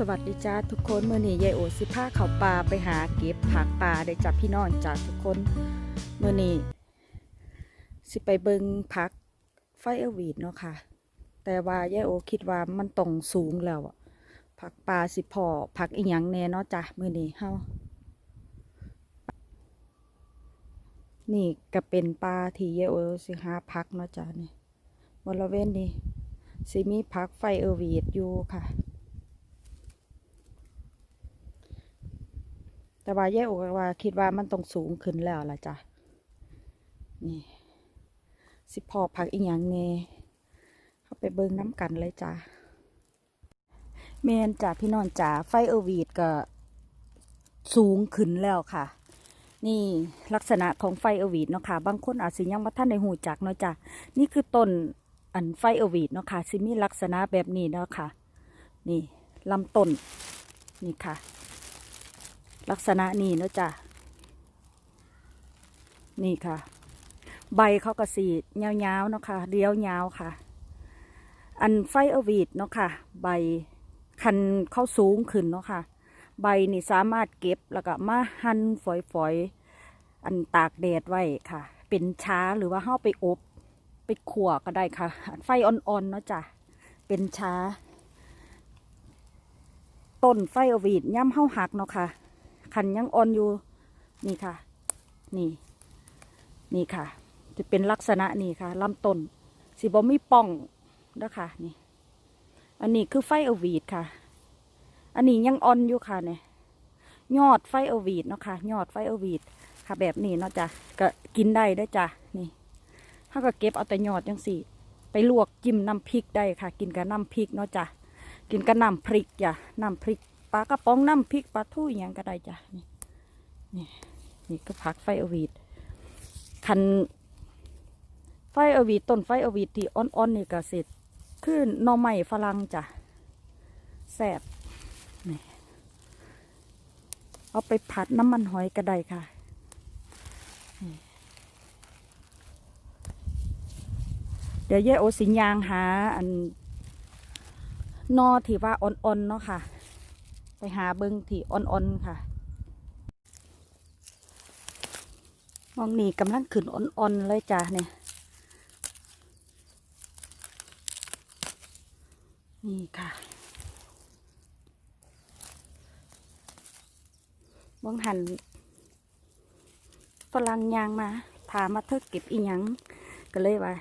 สวัสดีจ้าทุกคนเมื่อนี้ยายโอสิพาเขาป่าไปหาเก็บผักป่าได้จากพี่น้องจ้าทุกคนเมื่อนี้สิไปเบิงผักไฟเอวีดเนาะค่ะ แต่ว่ายายโอคิดว่ามันต้องสูงแล้วอะผักป่าสิพอผักอีหยังแน่เนาะจ้ะเมื่อนี้เฮานี่ก็เป็นปลาที่ยายโอสิหาผักเนาะจ้ะนี่บริเวณนี้สิมีผักไฟเอวีดอยู่ค่ะ แต่ว่าแย่อกว่าคิดว่ามันต้องสูงขึ้นแล้วล่ะจ้ะ นี่ สิพอพักอีกอย่างเน่เข้าไปเบิ่งน้ำกันเลยจ้ะเมนจ้ะพี่น้องจ๋าไฟเออวีดก็สูงขึ้นแล้วค่ะ นี่ลักษณะของไฟเออวีดเนาะค่ะ บางคนอาจสิยังมาท่านในหูจักเนาะจ้ะนี่คือต้นอันไฟเออวีดเนาะค่ะสิมีลักษณะแบบนี้เนาะค่ะ นี่ลำต้นนี่ค่ะ ลักษณะนี้เนาะจ้ะนี่ค่ะ ใบเขากระสียาๆเนาะค่ะเดียวยาวค่ะ อันไฟอวีดเนาะค่ะ ใบคันเข้าสูงขึ้นเนาะค่ะ ใบนี่สามารถเก็บแล้วก็มาหั่นฝอยๆ อันตากแดดไว้ค่ะ เป็นช้าหรือว่าเฮาไปอบ ไปขั่วก็ได้ค่ะ ไฟอ่อนๆเนาะจ้ะเป็นช้า ต้นไฟอวีดย่ำเฮาหักเนาะค่ะ ขันยังอ่อนอยู่ นี่ค่ะ นี่ นี่ค่ะ จะเป็นลักษณะนี่ค่ะลำต้นสีบอมีป่องนะคะนี่ อันนี้คือไฟเอวีดค่ะ อันนี้ยังอ่อนอยู่ค่ะเนี่ยยอดไฟเอวีดเนาะค่ะยอดไฟเอวีดค่ะ แบบนี้เนาะจ้ะก็กินได้ด้วยจ้ะนี่ถ้าก็เก็บเอาแต่ยอดยังสี่ ไปลวกจิ้มน้ำพริกได้ค่ะ กินกับน้ำพริกเนาะจ้ะกินกับน้ำพริกจ้ะน้ำพริก ลากระป๋องน้ำพริกปลาทูอย่างก็ได้จ้ะนี่นี่นี่ก็ผักไฟอวีดคันไฟอวีดต้นไฟอวีดที่อ่อนๆนี่ก็เสร็จคือหน่อไม้ฝรั่งจ้ะแซ่บนี่เอาไปผัดน้ำมันหอยก็ได้ค่ะเดี๋ยวแย่โอสินยางหาอันนอที่ว่าอ่อนๆเนาะค่ะ ไปหาเบิ้งที่อ่อนๆค่ะมองนี่กำลังขึ้นอ่อนๆเลยจ้าเนี่ยนี่ค่ะมองหันฝรั่งยางมาถามมาเธอเก็บอีหยังก็เลยว่า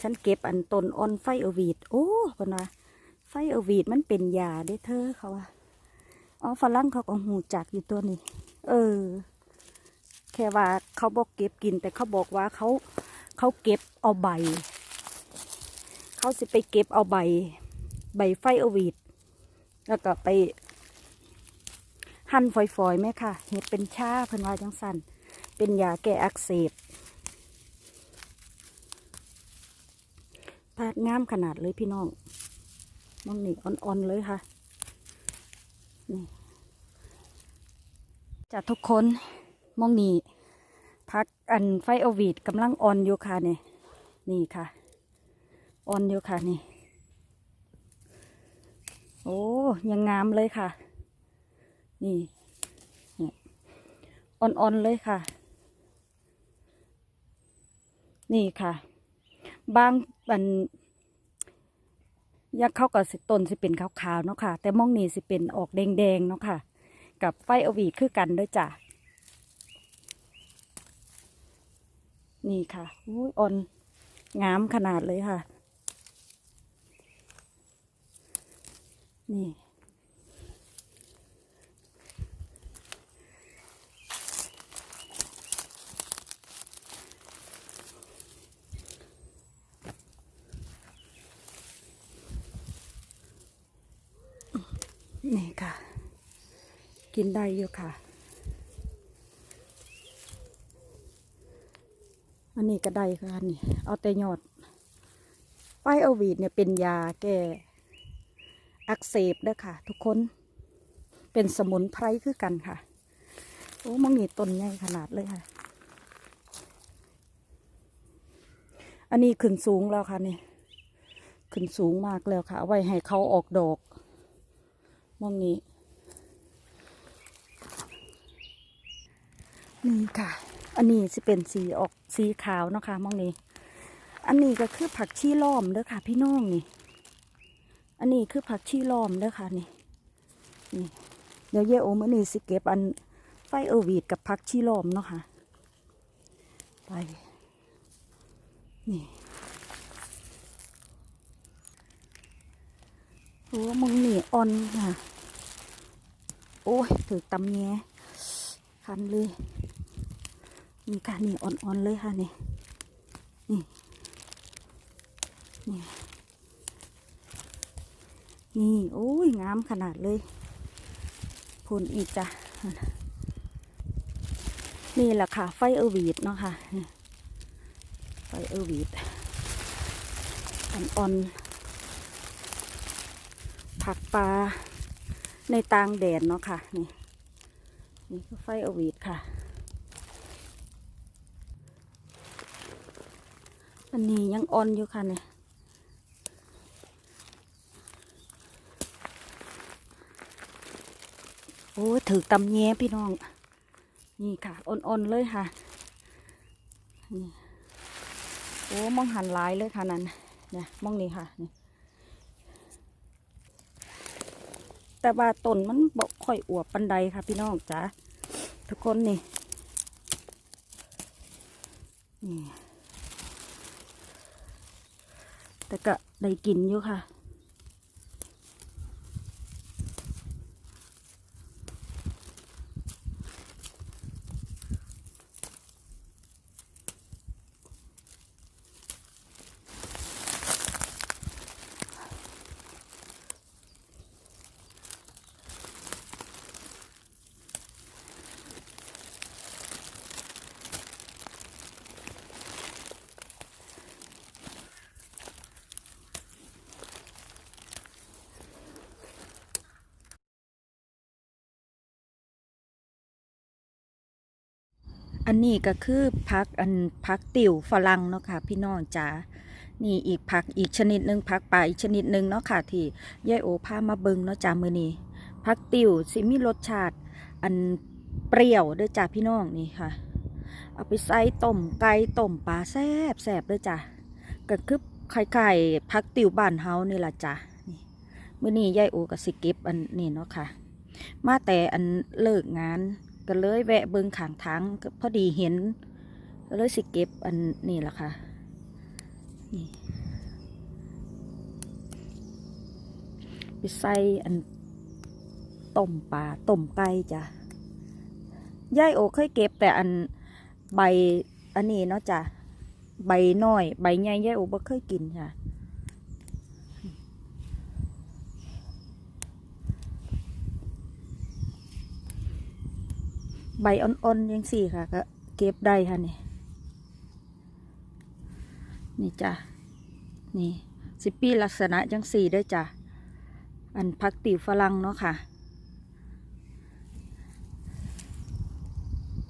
ฉันเก็บอันตนอ่อนไฟเอวีดโอ้พนว่าไฟเอวีดมันเป็นยาเด้เธอเขาว่า อ๋อฝรั่งเขาก็หูจักอยู่ตัวนี้ เออ แค่ว่าเขาบอกเก็บกิน แต่เขาบอกว่าเขาเขาเก็บเอาใบ เขาสิไปเก็บเอาใบ ใบไฟอวีดแล้วก็ไป หั่นฝอยๆไหมค่ะ เห็ดเป็นชาเพิ่นว่าจังสันเป็นยาแก้อักเสบพาดงามขนาดเลยพี่น้องมองนี่อ่อนๆเลยค่ะ จากทุกคนมองนี่พักอันไฟโอวีดกำลังออนอยู่ค่ะเนี่ยนี่ค่ะ ออนอยู่ค่ะนี่ โอ้ยังงามเลยค่ะ นี่นี่อ่อนๆเลยค่ะ นี่ค่ะ บางอัน ยักเข้ากับสิต้นสิเป็นขาวๆเนาะค่ะ แต่มองนี่สิเป็นออกแดงๆเนาะค่ะ กับไฟอวีคือกันด้วยจ้ะนี่ค่ะอุ้ยอ่อนงามขนาดเลยค่ะ นี่ นี่ค่ะ กินได้อยู่ค่ะ อันนี้ก็ได้ค่ะนี่ เอาแต่ยอดไฟอวีดเนี่ยเป็นยาแก้อักเสบด้อค่ะ ทุกคน เป็นสมุนไพรคือกันค่ะ โอ้มังนี่ต้นใหญ่ขนาดเลยค่ะ อันนี้ขึ้นสูงแล้วค่ะนี่ ขึ้นสูงมากแล้วค่ะ ไว้ให้เขาออกดอก มองนี้นี่ค่ะ อันนี้จะเป็นสีออกสีขาวเนาะค่ะมองนี้ อันนี้ก็คือผักชีล้อมเด้อค่ะ พี่น้องนี่ อันนี้คือผักชีล้อมเด้อค่ะนี่นี่เดี๋ยวเยโอมื่อนี้สิเก็บอันไฟเออวีดกับผักชีล้อมเนาะค่ะไปนี่ อ้มองหนีอ่อนค่ะ โอ้ยถือตำแยคันเลย นี่ค่ะนี่อ่อนๆเลยค่ะนี่ นี่ นี่ นี่ โอ้ย งามขนาดเลยพูนอีกจ้ะ นี่แหละค่ะ ไฟเอวีดเนาะค่ะ ไฟเอวีดอ่อนๆ ผักปลาในตางแดดเนาะค่ะ นี่ นี่ก็ไฟอวีดค่ะ อันนี้ยังอ่อนอยู่ค่ะเนี่ยโอ้ถือตำแยพี่น้อง นี่ค่ะอ่อนๆเลยค่ะนี่โอ้มองหันหลายเลยค่ะนั่นเนี่ยมองนี่ค่ะนี่ แต่ว่าต้นมันบอกค่อยอวบปันใดค่ะพี่น้องจ้าทุกคนนี่นี่แต่ก็ได้กินอยู่ค่ะ อันนี้ก็คือพักอันพักติ๋วฝรั่งเนาะค่ะพี่น้องจ๋านี่อีกผักอีกชนิดหนึ่งผักป่าอีกชนิดหนึ่งเนาะค่ะที่ยายโอพามาเบิงเนาะจ้ามือนี้ผักติ๋วสิมีรสชาติ อันเปรี้ยวเด้อจ้าพี่น้องนี่ค่ะ เอาไปใส่ต้มไก่ต้มปลาแซ่บแซ่บเด้อจ้าก็คือไข่ไข่ผักติ๋วบ้านเฮานี่ละจ้านี่มือนี้ยายโอก็สิเก็บอันนี้เนาะค่ะ มาแต่อันเลิกงาน ก็เลยแวะเบิงขางทางพอดีเห็น ก็เลยสิเก็บอันนี้ล่ะค่ะนี่ไปใส่อันต้มปลาต้มไก่จ้ะยายโอเคยเก็บแต่อันใบอันนี้เนาะจ้ะใบน้อย ใบใหญ่ยายโอบ่เคยกินค่ะ ใบอ่อนๆยังสี่ค่ะ ก็เก็บได้ค่ะนี่ นี่จ้ะ นี่ สิปีลักษณะยังสี่ได้จ้ะ อันพักติวฝรั่งเนาะค่ะ